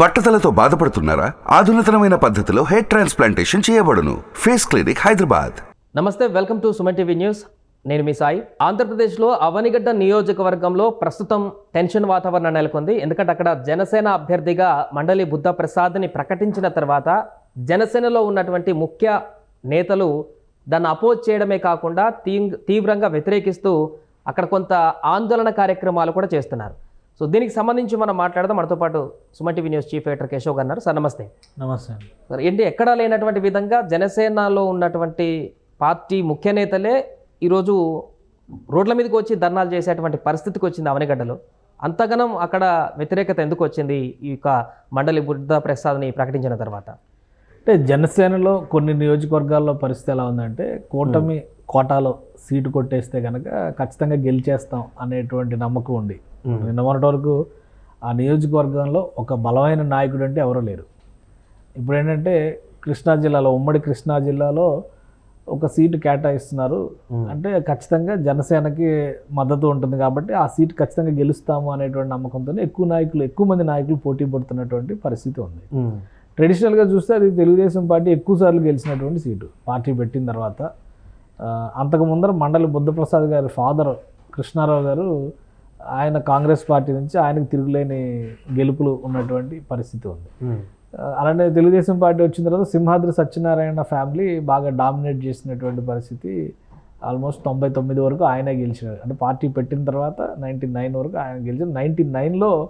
బట్టతలతో బాధపడుతున్నారా? ఆధునితనమైన పద్ధతిలో హెయిర్ ట్రాన్స్ప్లాంటేషన్ చేయబడును. Face clinic Hyderabad. నమస్తే welcome to Suman TV news. నేను మీ సాయి. ఆంధ్రప్రదేశ్లో అవనిగడ్డ నియోజకవర్గంలో ప్రస్తుతం టెన్షన్ వాతావరణం నెలకొంది. ఎందుకంటే అక్కడ జనసేన అభ్యర్థిగా మండలి బుద్ధ ప్రసాద్ని ప్రకటించిన తర్వాత జనసేనలో ఉన్నటువంటి ముఖ్య నేతలు దాన్ని అపోజ్ చేయడమే కాకుండా తీవ్రంగా వ్యతిరేకిస్తూ అక్కడ కొంత ఆందోళన కార్యక్రమాలు కూడా చేస్తున్నారు. సో దీనికి సంబంధించి మనం మాట్లాడదాం. మనతో పాటు Suman TV news chief editor Keshav గారు. సార్ నమస్తే. నమస్తే మరి ఏంటి ఎక్కడా లేనటువంటి విధంగా జనసేనలో ఉన్నటువంటి పార్టీ ముఖ్య నేతలే ఈరోజు రోడ్ల మీదకి వచ్చి ధర్నాలు చేసేటువంటి పరిస్థితికి వచ్చింది అవనిగడ్డలో. అంతగనం అక్కడ వ్యతిరేకత ఎందుకు వచ్చింది? ఈ యొక్క మండలి బుద్ధ ప్రసాద్ని ప్రకటించిన తర్వాత. అంటే జనసేనలో కొన్ని నియోజకవర్గాల్లో పరిస్థితి ఎలా ఉందంటే కూటమి కోటాలో సీటు కొట్టేస్తే కనుక ఖచ్చితంగా గెలిచేస్తాం అనేటువంటి నమ్మకం ఉంది. నిన్న మొన్నటి వరకు ఆ నియోజకవర్గంలో ఒక బలమైన నాయకుడు అంటే ఎవరూ లేరు. ఇప్పుడు ఏంటంటే కృష్ణా జిల్లాలో ఉమ్మడి కృష్ణా జిల్లాలో ఒక సీటు కేటాయిస్తున్నారు. అంటే ఖచ్చితంగా జనసేనకి మద్దతు ఉంటుంది కాబట్టి ఆ సీటు ఖచ్చితంగా గెలుస్తాము అనేటువంటి నమ్మకంతో ఎక్కువ నాయకులు ఎక్కువ మంది నాయకులు పోటీ పడుతున్నటువంటి పరిస్థితి ఉంది. ట్రెడిషనల్గా చూస్తే అది తెలుగుదేశం పార్టీ ఎక్కువ సార్లు గెలిచినటువంటి సీటు. పార్టీ పెట్టిన తర్వాత అంతకు ముందర మండలి బుద్ధప్రసాద్ గారి ఫాదర్ కృష్ణారావు గారు ఆయన కాంగ్రెస్ పార్టీ నుంచి ఆయనకు తిరుగులేని గెలుపులు ఉన్నటువంటి పరిస్థితి ఉంది. ఆ, అలానే తెలుగుదేశం పార్టీ వచ్చిన తర్వాత సింహాద్రి సత్యనారాయణ ఫ్యామిలీ బాగా డామినేట్ చేసినటువంటి పరిస్థితి ఆల్మోస్ట్ తొంభై తొమ్మిది వరకు ఆయనే గెలిచినారు అంటే పార్టీ పెట్టిన తర్వాత నైంటీ నైన్ వరకు ఆయన గెలిచారు నైంటీ నైన్లో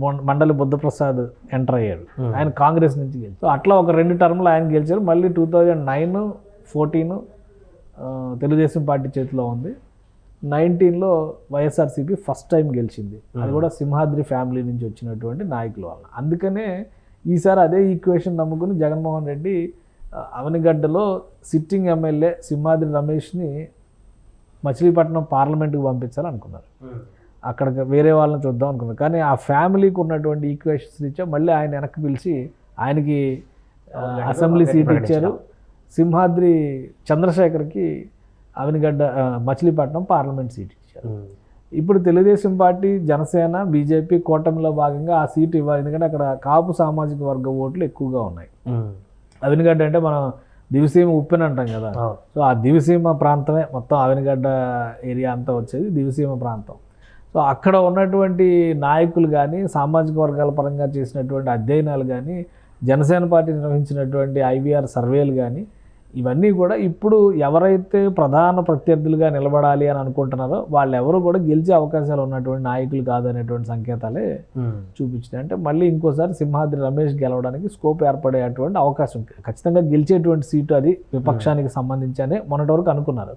మండలి బుద్ధప్రసాద్ ఎంటర్ అయ్యాడు. ఆయన కాంగ్రెస్ నుంచి గెలిచారు అట్లా ఒక రెండు టర్మ్లు ఆయన గెలిచారు. మళ్ళీ two thousand nine fourteen Telugu Desam party చేతిలో ఉంది. నైన్టీన్లో వైఎస్ఆర్సీపీ ఫస్ట్ టైం గెలిచింది. అది కూడా సింహాద్రి ఫ్యామిలీ నుంచి వచ్చినటువంటి నాయకుల వల్ల అందుకనే ఈసారి అదే ఈక్వేషన్ నమ్ముకుని జగన్మోహన్ రెడ్డి అవనిగడ్డలో సిట్టింగ్ ఎమ్మెల్యే సింహాద్రి రమేష్ని మచిలీపట్నం పార్లమెంట్కి పంపించాలనుకున్నారు అక్కడికి వేరే వాళ్ళని చూద్దాం అనుకున్నారు. కానీ ఆ ఫ్యామిలీకి ఉన్నటువంటి ఈక్వేషన్స్ రీత్యా మళ్ళీ ఆయన వెనక్కి పిలిచి ఆయనకి అసెంబ్లీ సీట్ ఇచ్చారు. సింహాద్రి చంద్రశేఖర్కి అవనిగడ్డ మచిలీపట్నం పార్లమెంట్ సీట్ ఇచ్చారు. ఇప్పుడు తెలుగుదేశం పార్టీ జనసేన బీజేపీ కూటమిలో భాగంగా ఆ సీట్ ఇవ్వాలి. ఎందుకంటే అక్కడ కాపు సామాజిక వర్గ ఓట్లు ఎక్కువగా ఉన్నాయి. అవినిగడ్డ అంటే మనం దివిసీమ ఉప్పెన అంటాం కదా. సో ఆ దివిసీమ ప్రాంతమే మొత్తం అవినిగడ్డ ఏరియా అంతా వచ్చేది దివిసీమ ప్రాంతం. సో అక్కడ ఉన్నటువంటి నాయకులు కానీ సామాజిక వర్గాల పరంగా చేసినటువంటి అధ్యయనాలు కానీ జనసేన పార్టీ నిర్వహించినటువంటి ఐవీఆర్ సర్వేలు కానీ ఇవన్నీ కూడా ఇప్పుడు ఎవరైతే ప్రధాన ప్రత్యర్థులుగా నిలబడాలి అని అనుకుంటున్నారో వాళ్ళు ఎవరు కూడా గెలిచే అవకాశాలు ఉన్నటువంటి నాయకులు కాదనేటువంటి సంకేతాలే చూపించినాయి. అంటే మళ్ళీ ఇంకోసారి సింహాద్రి రమేష్ గెలవడానికి స్కోప్ ఏర్పడేటువంటి అవకాశం. ఖచ్చితంగా గెలిచేటువంటి సీటు అది విపక్షానికి సంబంధించి అని మొన్నటి వరకు అనుకున్నారు.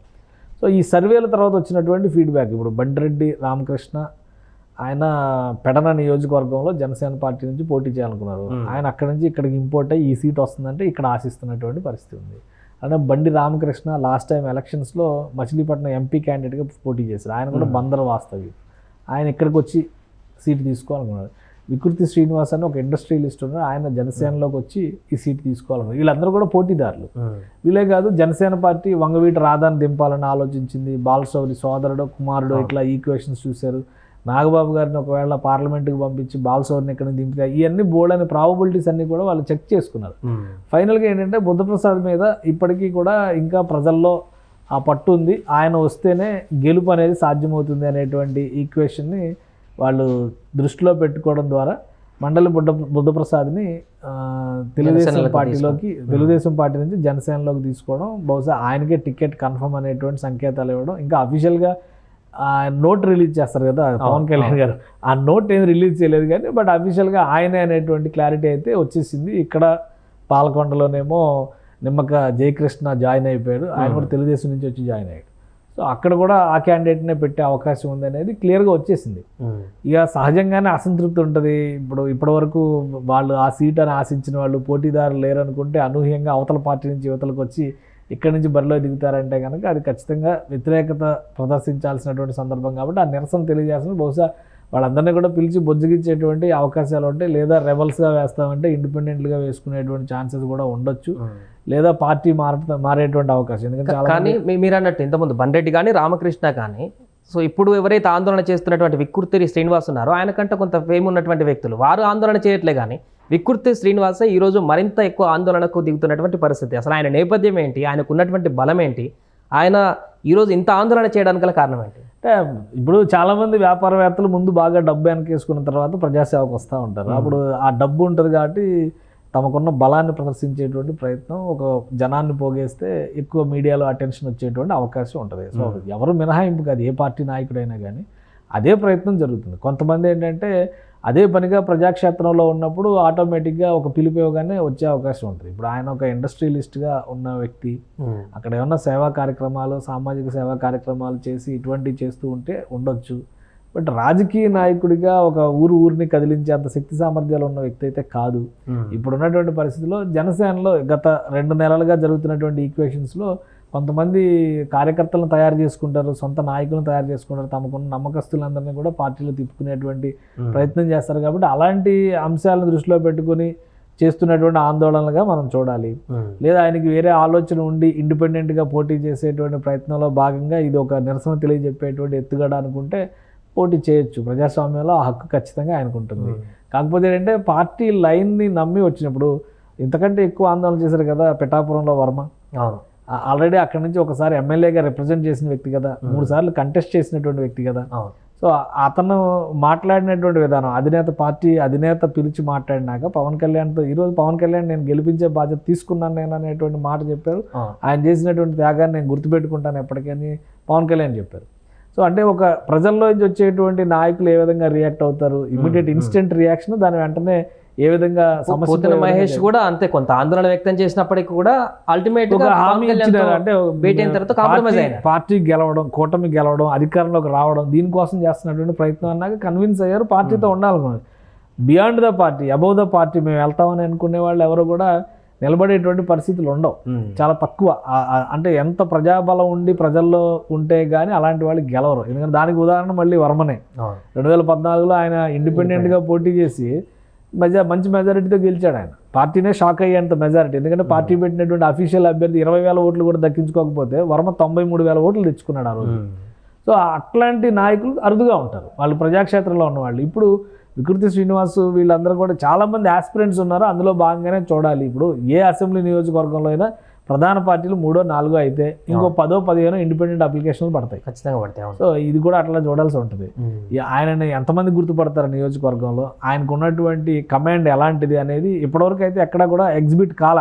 సో ఈ సర్వేల తర్వాత వచ్చినటువంటి ఫీడ్బ్యాక్ ఇప్పుడు బండిరెడ్డి రామకృష్ణ ఆయన పెడన నియోజకవర్గంలో జనసేన పార్టీ నుంచి పోటీ చేయాలనుకున్నారు. ఆయన అక్కడి నుంచి ఇక్కడికి ఇంపోర్ట్ అయ్యి ఈ సీట్ వస్తుందంటే ఇక్కడ ఆశిస్తున్నటువంటి పరిస్థితి ఉంది. అలానే బండి రామకృష్ణ లాస్ట్ టైం ఎలక్షన్స్లో మచిలీపట్నం ఎంపీ క్యాండిడేట్గా పోటీ చేశారు. ఆయన కూడా బందర్ వాస్తవి ఆయన ఇక్కడికి వచ్చి సీట్ తీసుకోవాలనుకున్నారు. వికృతి శ్రీనివాస్ అని ఒక ఇండస్ట్రియలిస్ట్ ఉన్నారు ఆయన జనసేనలోకి వచ్చి ఈ సీట్ తీసుకోవాలనుకున్నారు. వీళ్ళందరూ కూడా పోటీదారులు. వీళ్ళే కాదు జనసేన పార్టీ వంగవీటి రాధాని దింపాలని ఆలోచించింది. బాలశౌరి సోదరుడు కుమారుడు ఇట్లా ఈక్వేషన్స్ చూశారు. నాగబాబు గారిని ఒకవేళ పార్లమెంట్కి పంపించి బాలశౌరిని ఇక్కడ దింపితే ఇవన్నీ బోల్డ్ అనే ప్రాబబిలిటీస్ అన్ని కూడా వాళ్ళు చెక్ చేసుకున్నారు. ఫైనల్గా ఏంటంటే బుద్ధప్రసాద్ మీద ఇప్పటికీ కూడా ఇంకా ప్రజల్లో ఆ పట్టు ఉంది. ఆయన వస్తేనే గెలుపు అనేది సాధ్యమవుతుంది అనేటువంటి ఈక్వేషన్ని వాళ్ళు దృష్టిలో పెట్టుకోవడం ద్వారా మండలి బుద్ధ బుద్ధప్రసాద్ని తెలుగుదేశం పార్టీలోకి తెలుగుదేశం పార్టీ నుంచి జనసేనలోకి తీసుకోవడం బహుశా ఆయనకే టికెట్ కన్ఫర్మ్ అనేటువంటి సంకేతాలు ఇవ్వడం ఇంకా అఫీషియల్గా నోట్ రిలీజ్ చేస్తారు కదా పవన్ కళ్యాణ్ గారు. ఆ నోట్ ఏం రిలీజ్ చేయలేదు కానీ బట్ అఫీషియల్గా ఆయనే అనేటువంటి క్లారిటీ అయితే వచ్చేసింది. ఇక్కడ పాలకొండలోనేమో నిమ్మక జయకృష్ణ జాయిన్ అయిపోయాడు. ఆయన కూడా తెలుగుదేశం నుంచి వచ్చి జాయిన్ అయ్యాడు. సో అక్కడ కూడా ఆ క్యాండిడేట్నే పెట్టే అవకాశం ఉంది అనేది క్లియర్గా వచ్చేసింది. ఇక సహజంగానే అసంతృప్తి ఉంటుంది. ఇప్పుడు ఇప్పటివరకు వాళ్ళు ఆ సీట్ అని ఆశించిన వాళ్ళు పోటీదారులు లేరు అనుకుంటే అనూహ్యంగా అవతల పార్టీ నుంచి యువతలకు వచ్చి ఇక్కడి నుంచి బరిలో దిగుతారంటే కనుక అది ఖచ్చితంగా వ్యతిరేకత ప్రదర్శించాల్సినటువంటి సందర్భం కాబట్టి ఆ నిరసన తెలియజేసిన బహుశా వాళ్ళందరినీ కూడా పిలిచి బొజ్జగించేటువంటి అవకాశాలు ఉంటాయి లేదా రెబల్స్గా వేస్తామంటే ఇండిపెండెంట్గా వేసుకునేటువంటి ఛాన్సెస్ కూడా ఉండొచ్చు. లేదా పార్టీ మార మారేటువంటి అవకాశం ఎందుకంటే కానీ మీరు అన్నట్టు ఇంతకుముందు బండెడ్డి కానీ రామకృష్ణ కానీ సో ఇప్పుడు ఎవరైతే ఆందోళన చేస్తున్నటువంటి వికృతి శ్రీనివాస్ ఉన్నారో ఆయన కంటే కొంత ఫేమ్ ఉన్నటువంటి వ్యక్తులు. వారు ఆందోళన చేయట్లే కానీ వికృతి శ్రీనివాసే ఈరోజు మరింత ఎక్కువ ఆందోళనకు దిగుతున్నటువంటి పరిస్థితి. అసలు ఆయన నేపథ్యం ఏంటి? ఆయనకు ఉన్నటువంటి బలం ఏంటి? ఆయన ఈరోజు ఇంత ఆందోళన చేయడానికి గల కారణం ఏంటి? అంటే ఇప్పుడు చాలామంది వ్యాపారవేత్తలు ముందు బాగా డబ్బు వెనకేసుకున్న తర్వాత ప్రజాసేవకు వస్తూ ఉంటారు. అప్పుడు ఆ డబ్బు ఉంటుంది కాబట్టి తమకున్న బలాన్ని ప్రదర్శించేటువంటి ప్రయత్నం ఒక జనాన్ని పోగేస్తే ఎక్కువ మీడియాలో అటెన్షన్ వచ్చేటువంటి అవకాశం ఉంటుంది. సో ఎవరు మినహాయింపు కాదు ఏ పార్టీ నాయకుడైనా కానీ అదే ప్రయత్నం జరుగుతుంది. కొంతమంది ఏంటంటే అదే పనిగా ప్రజాక్షేత్రంలో ఉన్నప్పుడు ఆటోమేటిక్గా ఒక పిలుపు ఇవ్వగానే వచ్చే అవకాశం ఉంటుంది. ఇప్పుడు ఆయన ఒక ఇండస్ట్రియలిస్ట్గా ఉన్న వ్యక్తి అక్కడ ఏమన్నా సేవా కార్యక్రమాలు సామాజిక సేవా కార్యక్రమాలు చేసి ఇటువంటివి చేస్తూ ఉంటే ఉండొచ్చు. బట్ రాజకీయ నాయకుడిగా ఒక ఊరు ఊరిని కదిలించే అంత శక్తి సామర్థ్యాలు ఉన్న వ్యక్తి అయితే కాదు. ఇప్పుడు ఉన్నటువంటి పరిస్థితిలో జనసేనలో గత రెండు నెలలుగా జరుగుతున్నటువంటి ఈక్వేషన్స్లో కొంతమంది కార్యకర్తలను తయారు చేసుకుంటారు సొంత నాయకులను తయారు చేసుకుంటారు తమకున్న నమ్మకస్తులందరినీ కూడా పార్టీలో తిప్పుకునేటువంటి ప్రయత్నం చేస్తారు. కాబట్టి అలాంటి అంశాలను దృష్టిలో పెట్టుకొని చేస్తున్నటువంటి ఆందోళనలుగా మనం చూడాలి. లేదా ఆయనకి వేరే ఆలోచన ఉండి ఇండిపెండెంట్గా పోటీ చేసేటువంటి ప్రయత్నంలో భాగంగా ఇది ఒక నిరసన తెలియజెప్పేటువంటి ఎత్తుగడ అనుకుంటే పోటీ చేయొచ్చు. ప్రజాస్వామ్యంలో ఆ హక్కు ఖచ్చితంగా ఆయనకు ఉంటుంది. కాకపోతే ఏంటంటే పార్టీ లైన్ని నమ్మి వచ్చినప్పుడు ఇంతకంటే ఎక్కువ ఆందోళన చేశారు కదా పిఠాపురంలో వర్మ. అవును. ఆల్రెడీ అక్కడి నుంచి ఒకసారి ఎమ్మెల్యేగా రిప్రజెంట్ చేసిన వ్యక్తి కదా. మూడు సార్లు కంటెస్ట్ చేసినటువంటి వ్యక్తి కదా. సో అతను మాట్లాడినటువంటి విధానం అధినేత పార్టీ అధినేత పిలిచి మాట్లాడినాక పవన్ కళ్యాణ్తో ఈరోజు పవన్ కళ్యాణ్ నేను గెలిపించే బాధ్యత తీసుకున్నాను నేను అనేటువంటి మాట చెప్పారు. ఆయన చేసినటువంటి త్యాగాన్ని నేను గుర్తుపెట్టుకుంటాను ఎప్పటికని పవన్ కళ్యాణ్ చెప్పారు. సో అంటే ఒక ప్రజల్లో నుంచి వచ్చేటువంటి నాయకులు ఏ విధంగా రియాక్ట్ అవుతారు? ఇమీడియట్ ఇన్స్టెంట్ రియాక్షన్ దాని వెంటనే ఏ విధంగా సమస్య మహేష్ కూడా అంతే కొంత ఆందోళన వ్యక్తం చేసినప్పటికీ కూడా అల్టిమేట్ హామీ అంటే భేటీ అయిన తర్వాత కాంప్రమైజ్ పార్టీ- గెలవడం కూటమి గెలవడం అధికారంలోకి రావడం దీనికోసం చేస్తున్నటువంటి ప్రయత్నం అన్నాక కన్విన్స్ అయ్యారు పార్టీతో ఉండాలనుకున్నారు. Beyond the party above the party మేము వెళ్తామని అనుకునే వాళ్ళు ఎవరు కూడా నిలబడేటువంటి పరిస్థితులు ఉండవు. చాలా తక్కువ. అంటే ఎంత ప్రజాబలం ఉండి ప్రజల్లో ఉంటే కానీ అలాంటి వాళ్ళు గెలవరు. ఎందుకంటే దానికి ఉదాహరణ మళ్ళీ వర్మనే. రెండు వేల పద్నాలుగులో ఆయన ఇండిపెండెంట్గా పోటీ చేసి మెజా మంచి మెజారిటీతో గెలిచాడు ఆయన. పార్టీనే షాక్ అయ్యేంత మెజారిటీ. ఎందుకంటే పార్టీ పెట్టినటువంటి అఫీషియల్ అభ్యర్థి ఇరవై వేల ఓట్లు కూడా దక్కించుకోకపోతే వర్మ తొంభై మూడు వేల ఓట్లు తెచ్చుకున్నాడు ఆ రోజు. ఉమ్. సో అట్లాంటి నాయకులు అరుదుగా ఉంటారు. వాళ్ళు ప్రజాక్షేత్రంలో ఉన్నవాళ్ళు. ఇప్పుడు వికృతి శ్రీనివాస్ వీళ్ళందరూ కూడా చాలామంది ఆస్పిరెంట్స్ ఉన్నారు. అందులో భాగంగానే చూడాలి. ఇప్పుడు ఏ అసెంబ్లీ నియోజకవర్గంలో అయినా ప్రధాన పార్టీలు మూడో నాలుగో అయితే ఇంకో పదో పదిహేనో ఇండిపెండెంట్ అప్లికేషన్లు పడతాయి. ఖచ్చితంగా పడతాయి సో ఇది కూడా అట్లా చూడాల్సి ఉంటుంది. ఆయనని ఎంతమంది గుర్తుపడతారు నియోజకవర్గంలో? ఆయనకు ఉన్నటువంటి కమాండ్ ఎలాంటిది అనేది ఇప్పటివరకు అయితే ఎక్కడా కూడా ఎగ్జిబిట్ కాల.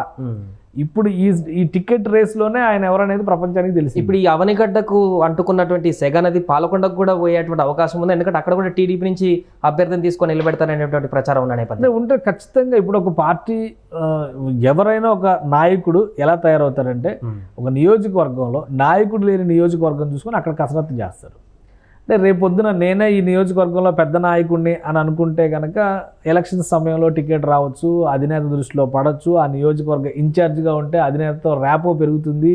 ఇప్పుడు ఈ ఈ టికెట్ రేస్లోనే ఆయన ఎవరనేది ప్రపంచానికి తెలిసి ఇప్పుడు ఈ అవనిగడ్డకు అంటుకున్నటువంటి సెగ నది పాలకొండకు కూడా పోయేటువంటి అవకాశం ఉంది. ఎందుకంటే అక్కడ కూడా టీడీపీ నుంచి అభ్యర్థిని తీసుకొని నిలబెడతారనేటువంటి ప్రచారం ఉన్న నేపథ్యం. ఉంటే ఖచ్చితంగా ఇప్పుడు ఒక పార్టీ ఎవరైనా ఒక నాయకుడు ఎలా తయారవుతారంటే. ఒక నియోజకవర్గంలో నాయకుడు లేని నియోజకవర్గం చూసుకొని అక్కడ కసరత్తు చేస్తారు. అంటే రేపొద్దున నేనే ఈ నియోజకవర్గంలో పెద్ద నాయకుడిని అని అనుకుంటే కనుక ఎలక్షన్ సమయంలో టికెట్ రావచ్చు అధినేత దృష్టిలో పడవచ్చు ఆ నియోజకవర్గ ఇన్ఛార్జిగా ఉంటే అధినేతతో ర్యాపో పెరుగుతుంది.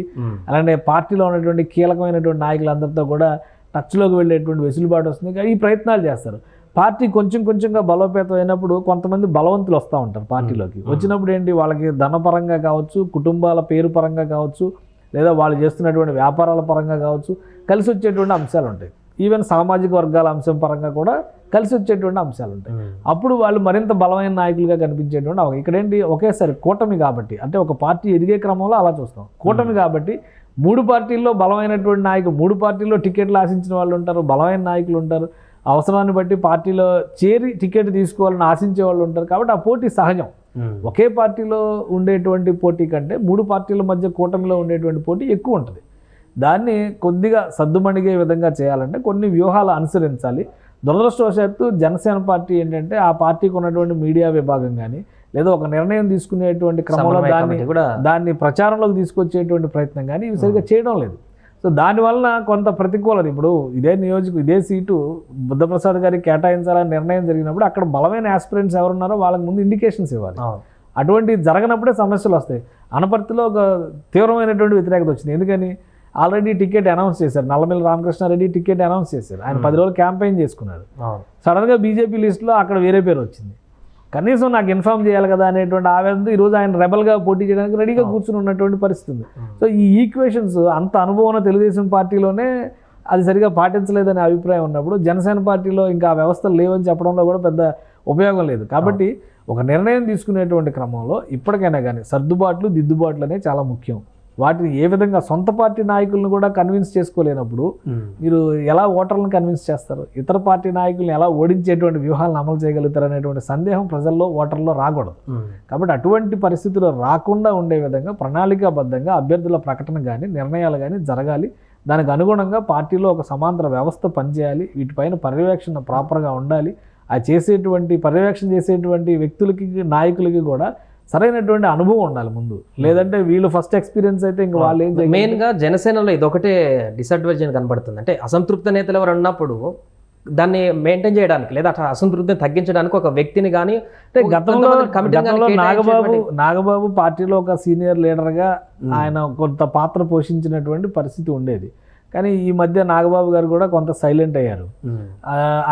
అలానే పార్టీలో ఉన్నటువంటి కీలకమైనటువంటి నాయకులందరితో కూడా టచ్లోకి వెళ్ళేటువంటి వెసులుబాటు వస్తుంది. కానీ ఈ ప్రయత్నాలు చేస్తారు. పార్టీ కొంచెం కొంచెంగా బలోపేతం అయినప్పుడు కొంతమంది బలవంతులు వస్తూ ఉంటారు పార్టీలోకి. వచ్చినప్పుడు ఏంటి? వాళ్ళకి ధనపరంగా కావచ్చు కుటుంబాల పేరు పరంగా కావచ్చు లేదా వాళ్ళు చేస్తున్నటువంటి వ్యాపారాల పరంగా కావచ్చు కలిసి వచ్చేటువంటి అంశాలు ఉంటాయి. ఈవెన్ సామాజిక వర్గాల అంశం పరంగా కూడా కలిసి వచ్చేటువంటి అంశాలు ఉంటాయి. అప్పుడు వాళ్ళు మరింత బలమైన నాయకులుగా కనిపించేటువంటి ఇక్కడేంటి? ఒకేసారి కూటమి కాబట్టి అంటే ఒక పార్టీ ఎదిగే క్రమంలో అలా చూస్తాం. కూటమి కాబట్టి మూడు పార్టీల్లో బలమైనటువంటి నాయకులు మూడు పార్టీల్లో టికెట్లు ఆశించిన వాళ్ళు ఉంటారు బలమైన నాయకులు ఉంటారు. అవసరాన్ని బట్టి పార్టీలో చేరి టికెట్ తీసుకోవాలని ఆశించే వాళ్ళు ఉంటారు కాబట్టి ఆ పోటీ సహజం. ఒకే పార్టీలో ఉండేటువంటి పోటీ కంటే మూడు పార్టీల మధ్య కూటమిలో ఉండేటువంటి పోటీ ఎక్కువ ఉంటుంది. దాన్ని కొద్దిగా సద్దుమణిగే విధంగా చేయాలంటే కొన్ని వ్యూహాలు అనుసరించాలి. దురదృష్టవశాత్తు జనసేన పార్టీ ఏంటంటే ఆ పార్టీకి ఉన్నటువంటి మీడియా విభాగం కానీ లేదా ఒక నిర్ణయం తీసుకునేటువంటి క్రమంలో దాన్ని కూడా దాన్ని ప్రచారంలోకి తీసుకొచ్చేటువంటి ప్రయత్నం కానీ ఇవి సరిగ్గా చేయడం లేదు. సో దానివల్ల కొంత ప్రతికూలత ఇప్పుడు ఇదే నియోజక ఇదే సీటు బుద్ధప్రసాద్ గారికి కేటాయించాలని నిర్ణయం జరిగినప్పుడు అక్కడ బలమైన ఆస్పిరెంట్స్ ఎవరున్నారో వాళ్ళకి ముందు ఇండికేషన్స్ ఇవ్వాలి. అటువంటి జరగనప్పుడే సమస్యలు వస్తాయి. అనపర్తిలో ఒక తీవ్రమైనటువంటి వ్యతిరేకత వచ్చింది. ఎందుకని? ఆల్రెడీ టికెట్ అనౌన్స్ చేశారు. నల్లమిల్లి రామకృష్ణారెడ్డి టికెట్ అనౌన్స్ చేశారు. ఆయన పది రోజులు క్యాంపెయిన్ చేసుకున్నారు. సడన్గా బీజేపీ లిస్టులో అక్కడ వేరే పేరు వచ్చింది. కనీసం నాకు ఇన్ఫామ్ చేయాలి కదా అనేటువంటి ఆవేదనతో ఈరోజు ఆయన రెబల్గా పోటీ చేయడానికి రెడీగా కూర్చుని ఉన్నటువంటి పరిస్థితి ఉంది. సో ఈ ఈక్వేషన్స్ అంత అనుభవం ఉన్న తెలుగుదేశం పార్టీలోనే అది సరిగా పాటించలేదనే అభిప్రాయం ఉన్నప్పుడు జనసేన పార్టీలో ఇంకా ఆ వ్యవస్థలు లేవని చెప్పడంలో కూడా పెద్ద ఉపయోగం లేదు. కాబట్టి ఒక నిర్ణయం తీసుకునేటువంటి క్రమంలో ఇప్పటికైనా కానీ సర్దుబాట్లు దిద్దుబాట్లు అనేవి చాలా ముఖ్యం. వాటిని ఏ విధంగా సొంత పార్టీ నాయకులను కూడా కన్విన్స్ చేసుకోలేనప్పుడు మీరు ఎలా ఓటర్లను కన్విన్స్ చేస్తారు? ఇతర పార్టీ నాయకులను ఎలా ఓడించేటువంటి వ్యూహాలను అమలు చేయగలుగుతారు అనేటువంటి సందేహం ప్రజల్లో ఓటర్లో రాకూడదు. కాబట్టి అటువంటి పరిస్థితులు రాకుండా ఉండే విధంగా ప్రణాళికాబద్ధంగా అభ్యర్థుల ప్రకటన కానీ నిర్ణయాలు కానీ జరగాలి. దానికి అనుగుణంగా పార్టీలో ఒక సమాంతర వ్యవస్థ పనిచేయాలి. వీటిపైన పర్యవేక్షణ ప్రాపర్గా ఉండాలి. ఆ చేసేటువంటి పర్యవేక్షణ చేసేటువంటి వ్యక్తులకి నాయకులకి కూడా సరైనటువంటి అనుభవం ఉండాలి ముందు. లేదంటే వీళ్ళు ఫస్ట్ ఎక్స్పీరియన్స్ అయితే ఇంకా వాళ్ళు ఏం చేయగలరు? మెయిన్గా జనసేనలో ఇదొకటే డిసడ్వాంటేజ్ కనబడుతుంది. అంటే అసంతృప్త నేతలు ఎవరు ఉన్నప్పుడు దాన్ని మెయింటైన్ చేయడానికి లేదా అట్లా అసంతృప్తిని తగ్గించడానికి ఒక వ్యక్తిని కానీ అంటే గతంలో గతంలో నాగబాబు నాగబాబు పార్టీలో ఒక సీనియర్ లీడర్గా ఆయన కొంత పాత్ర పోషించినటువంటి పరిస్థితి ఉండేది. కానీ ఈ మధ్య నాగబాబు గారు కూడా కొంత సైలెంట్ అయ్యారు.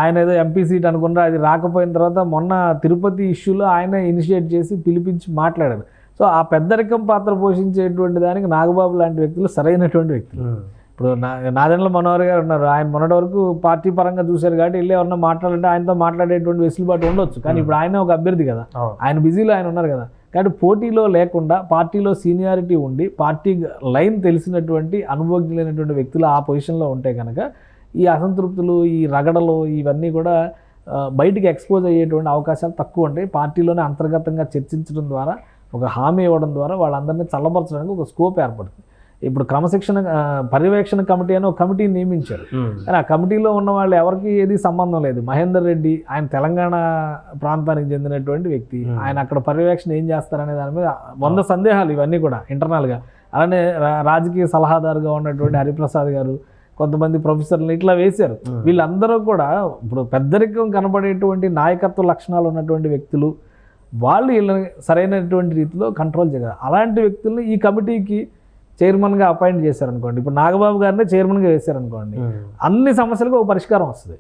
ఆయన ఏదో ఎంపీ సీట్ అనుకున్నా అది రాకపోయిన తర్వాత మొన్న తిరుపతి ఇష్యూలో ఆయన ఇనిషియేట్ చేసి పిలిపించి మాట్లాడారు. సో ఆ పెద్దరికం పాత్ర పోషించేటువంటి దానికి నాగబాబు లాంటి వ్యక్తులు సరైనటువంటి వ్యక్తులు. ఇప్పుడు నా నాదెండ్ల మనోహర్ గారు ఉన్నారు. ఆయన మొన్నటి వరకు పార్టీ పరంగా చూశారు కాబట్టి వెళ్ళి ఎవరన్నా మాట్లాడాలంటే ఆయనతో మాట్లాడేటువంటి వెసులుబాటు ఉండొచ్చు. కానీ ఇప్పుడు ఆయన ఒక అభ్యర్థి కదా. ఆయన బిజీలో ఆయన ఉన్నారు కదా. కాబట్టి పోటీలో లేకుండా పార్టీలో సీనియారిటీ ఉండి పార్టీ లైన్ తెలిసినటువంటి అనుభవజ్ఞులైనటువంటి వ్యక్తులు ఆ పొజిషన్లో ఉంటే కనుక ఈ అసంతృప్తులు ఈ రగడలు ఇవన్నీ కూడా బయటికి ఎక్స్పోజ్ అయ్యేటువంటి అవకాశాలు తక్కువ ఉంటాయి. పార్టీలోనే అంతర్గతంగా చర్చించడం ద్వారా ఒక హామీ ఇవ్వడం ద్వారా వాళ్ళందరినీ చల్లబరచడానికి ఒక స్కోప్ ఏర్పడుతుంది. ఇప్పుడు క్రమశిక్షణ పర్యవేక్షణ కమిటీ అని ఒక కమిటీని నియమించారు. కానీ ఆ కమిటీలో ఉన్న వాళ్ళు ఎవరికి ఏది సంబంధం లేదు. మహేందర్ రెడ్డి ఆయన తెలంగాణ ప్రాంతానికి చెందినటువంటి వ్యక్తి. ఆయన అక్కడ పర్యవేక్షణ ఏం చేస్తారనే దాని మీద వంద సందేహాలు ఇవన్నీ కూడా ఇంటర్నల్గా. అలానే రా- రాజకీయ సలహాదారుగా ఉన్నటువంటి హరిప్రసాద్ గారు కొంతమంది ప్రొఫెసర్లు ఇట్లా వేశారు. వీళ్ళందరూ కూడా ఇప్పుడు పెద్దరికం కనబడేటువంటి నాయకత్వ లక్షణాలు ఉన్నటువంటి వ్యక్తులు వాళ్ళు వీళ్ళని సరైనటువంటి రీతిలో కంట్రోల్ చేయగలరు. అలాంటి వ్యక్తుల్ని ఈ కమిటీకి చైర్మన్గా అపాయింట్ చేశారనుకోండి. ఇప్పుడు నాగబాబు గారిని చైర్మన్గా వేశారనుకోండి. అన్ని సమస్యలకు ఒక పరిష్కారం వస్తుంది.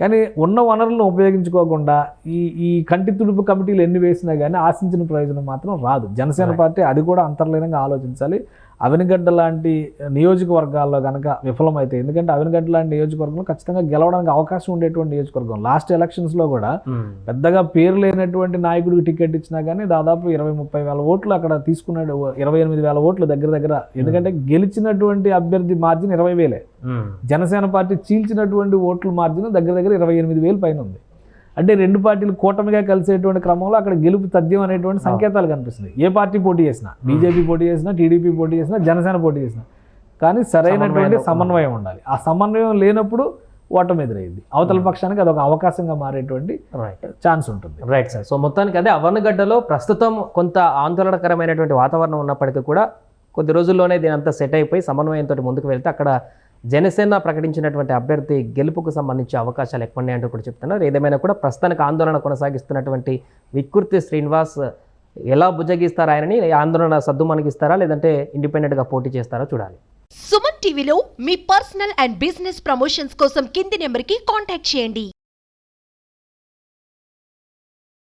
కానీ ఉన్న వనరులను ఉపయోగించుకోకుండా ఈ ఈ కంటి తుడుపు కమిటీలు ఎన్ని వేసినా కానీ ఆశించిన ప్రయోజనం మాత్రం రాదు. జనసేన పార్టీ అది కూడా అంతర్లీనంగా ఆలోచించాలి. అవినిగడ్డ లాంటి నియోజకవర్గాల్లో కనుక విఫలమైతే ఎందుకంటే అవినిగడ్డ లాంటి నియోజకవర్గంలో ఖచ్చితంగా గెలవడానికి అవకాశం ఉండేటువంటి నియోజకవర్గం. లాస్ట్ ఎలక్షన్స్లో కూడా పెద్దగా పేరు లేనటువంటి నాయకుడికి టికెట్ ఇచ్చినా కానీ దాదాపు ఇరవై ముప్పై వేల ఓట్లు అక్కడ తీసుకున్నాడు ఇరవై ఎనిమిది వేల ఓట్లు దగ్గర దగ్గర. ఎందుకంటే గెలిచినటువంటి అభ్యర్థి మార్జిన్ ఇరవై వేలే. జనసేన పార్టీ చీల్చినటువంటి ఓట్ల మార్జిన్ దగ్గర దగ్గర ఇరవై ఎనిమిది వేలు పైన ఉంది. అంటే రెండు పార్టీలు కూటమిగా కలిసేటువంటి క్రమంలో అక్కడ గెలుపు తథ్యం అనేటువంటి సంకేతాలు కనిపిస్తుంది ఏ పార్టీ పోటీ చేసినా బీజేపీ పోటీ చేసినా టీడీపీ పోటీ చేసినా జనసేన పోటీ చేసినా. కానీ సరైనటువంటి సమన్వయం ఉండాలి. ఆ సమన్వయం లేనప్పుడు ఓటమి ఎదురైంది అవతల పక్షానికి అదొక అవకాశంగా మారేటువంటి రైట్ ఛాన్స్ ఉంటుంది. రైట్ సార్ సో మొత్తానికి అదే అవనగడ్డలో ప్రస్తుతం కొంత ఆందోళనకరమైనటువంటి వాతావరణం ఉన్నప్పటికీ కూడా కొద్ది రోజుల్లోనే దీని అంతా సెట్ అయిపోయి సమన్వయంతో ముందుకు వెళ్తే అక్కడ జనసేన ప్రకటించినటువంటి అభ్యర్థి గెలుపుకు సంబంధించి అవకాశాలు ఎక్కువ ఉన్నాయంటూ కూడా చెప్తున్నారు. ఏదేమైనా కూడా ప్రస్తుతానికి ఆందోళన కొనసాగిస్తున్నటువంటి వికృతి శ్రీనివాస్ ఎలా బుజ్జగిస్తారా ఆయనని? ఆందోళన సద్దు మనకిస్తారా లేదంటే ఇండిపెండెంట్గా పోటీ చేస్తారా? చూడాలి. సుమన్ టీవీలో మీ పర్సనల్ అండ్ బిజినెస్ ప్రమోషన్స్ కోసం కింది నెంబర్కి కాంటాక్ట్ చేయండి.